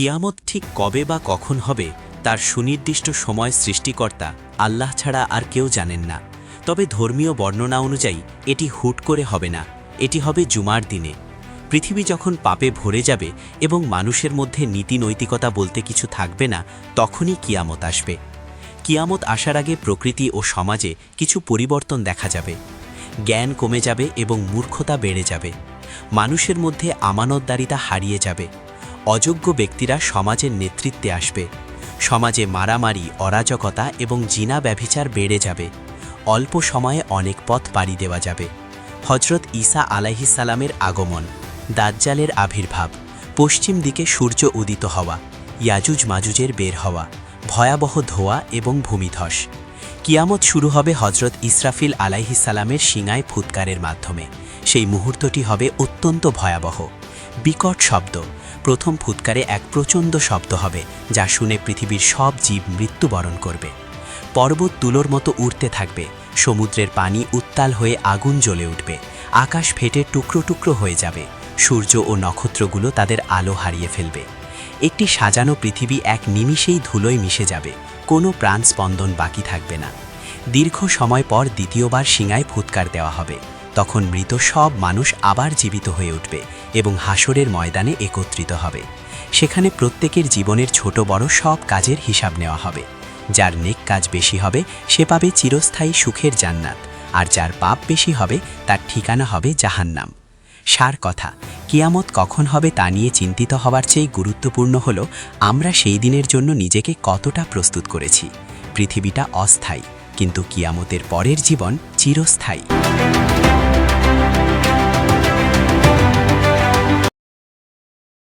কিয়ামত ঠিক কবে বা কখন হবে, তার সুনির্দিষ্ট সময় সৃষ্টিকর্তা, আল্লাহ ছাড়া আর কেউ জানেন না। তবে ধর্মীয় বর্ণনা অনুযায়ী, এটি হুট করে হবে না, এটি হবে জুমার দিনে। পৃথিবী যখন পাপে ভরে যাবে এবং মানুষের মধ্যে নীতি নৈতিকতা বলতে কিছু থাকবে না, তখনই কিয়ামত আসবে। কিয়ামত আসার আগে প্রকৃতি ও সমাজে কিছু পরিবর্তন দেখা যাবে। জ্ঞান কমে যাবে এবং মূর্খতা বেড়ে যাবে। মানুষের মধ্যে আমানতদারিতা হারিয়ে যাবে। অযোগ্য ব্যক্তিরা সমাজের নেতৃত্বে আসবে। সমাজে মারামারি, অরাজকতা এবং জিনা ব্যভিচার বেড়ে যাবে। অল্প সময়ে অনেক পথ পাড়ি দেওয়া যাবে। হজরত ঈসা আলাইহিসালামের আগমন, দাজ্জালের আবির্ভাব, পশ্চিম দিকে সূর্য উদিত হওয়া, ইয়াজুজ মাজুজের বের হওয়া, ভয়াবহ ধোয়া এবং ভূমিধস। কিয়ামত শুরু হবে হজরত ইসরাফিল আলাইহিসালামের সিঙায় ফুৎকারের মাধ্যমে। সেই মুহূর্তটি হবে অত্যন্ত ভয়াবহ। বিকট শব্দ। প্রথম ফুৎকারে এক প্রচণ্ড শব্দ হবে, যা শুনে পৃথিবীর সব জীব মৃত্যুবরণ করবে। পর্বত তুলোর মতো উড়তে থাকবে, সমুদ্রের পানি উত্তাল হয়ে আগুন জ্বলে উঠবে, আকাশ ফেটে টুকরো টুকরো হয়ে যাবে, সূর্য ও নক্ষত্রগুলো তাদের আলো হারিয়ে ফেলবে। একটি সাজানো পৃথিবী এক নিমিষেই ধুলোয় মিশে যাবে, কোনো প্রাণ স্পন্দন বাকি থাকবে না। দীর্ঘ সময় পর দ্বিতীয়বার সিঙায় ফুৎকার দেওয়া হবে। তখন মৃত সব মানুষ আবার জীবিত হয়ে উঠবে এবং হাসরের ময়দানে একত্রিত হবে। সেখানে প্রত্যেকের জীবনের ছোট বড় সব কাজের হিসাব নেওয়া হবে। যার নেক কাজ বেশি হবে, সে পাবে চিরস্থায়ী সুখের জান্নাত, আর যার পাপ বেশি হবে, তার ঠিকানা হবে জাহান্নাম। সার কথা, কিয়ামত কখন হবে তা নিয়ে চিন্তিত হওয়ার চেয়ে গুরুত্বপূর্ণ হল, আমরা সেই দিনের জন্য নিজেকে কতটা প্রস্তুত করেছি। পৃথিবীটা অস্থায়ী, কিন্তু কিয়ামতের পরের জীবন চিরস্থায়ী।